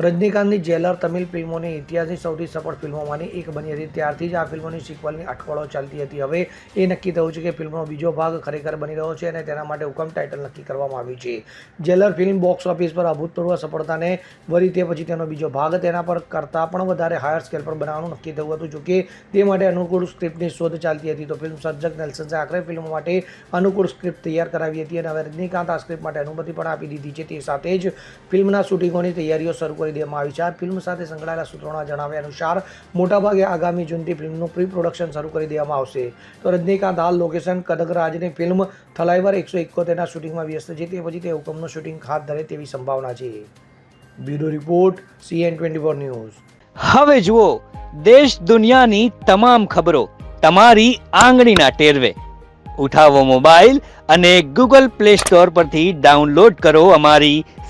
રજનીકાંતની jailer Tamil ફિલ્મોની ઇતિહાસની સૌથી સફળ ફિલ્મોમાંની એક બની હતી. ત્યારથી જ આ ફિલ્મોની સિક્વલની અઠવાડો ચાલતી હતી. હવે એ નક્કી થયું છે કે ફિલ્મનો બીજો ભાગ ખરેખર બની રહ્યો છે અને તેના માટે હુકમ ટાઇટલ નક્કી કરવામાં આવ્યું છે. જેલર ફિલ્મ બોક્સ ઓફિસ પર અભૂતપૂર્વ સફળતાને વળી તે પછી તેનો બીજો ભાગ તેના પર કરતાં પણ વધારે હાયર સ્કેલ પર બનાવવાનું નક્કી થયું હતું. જોકે તે માટે અનુકૂળ સ્ક્રિપ્ટની શોધ ચાલતી હતી તો ફિલ્મ સર્જક નેલ્સન્સે આખરે ફિલ્મ માટે અનુકૂળ સ્ક્રિપ્ટ તૈયાર કરાવી હતી અને હવે રજનીકાંત આ સ્ક્રિપ્ટ માટે અનુમતિ પણ આપી દીધી છે. તે સાથે જ ફિલ્મના શૂટિંગોની તૈયારીઓ શરૂ કરી દેવામાં આવી છે. આ ફિલ્મ સાથે સંકળાયેલા સૂત્રોના જણાવ્યા અનુસાર મોટાભાગે આગામી જૂનથી ફિલ્મનું પ્રી પ્રોડક્શન શરૂ કરી દેવામાં આવશે. તો રજનીકાંત હાલ લોકેશન કનગરાજની ફિલ્મ થલાઈવર એકસો એકોતેરના શૂટિંગમાં વ્યસ્ત છે. તે પછી તે હુકમનું શૂટિંગ હાથ ધરે તેવી સંભાવના છે. Bureau report CN twenty four news. હવે જુઓ, દેશ દુનિયાની તમામ ખબરો તમારી આંગળીના ટેરવે. ઉઠાવો મોબાઈલ અને ગૂગલ પ્લે સ્ટોર પરથી ડાઉનલોડ કરો અમારી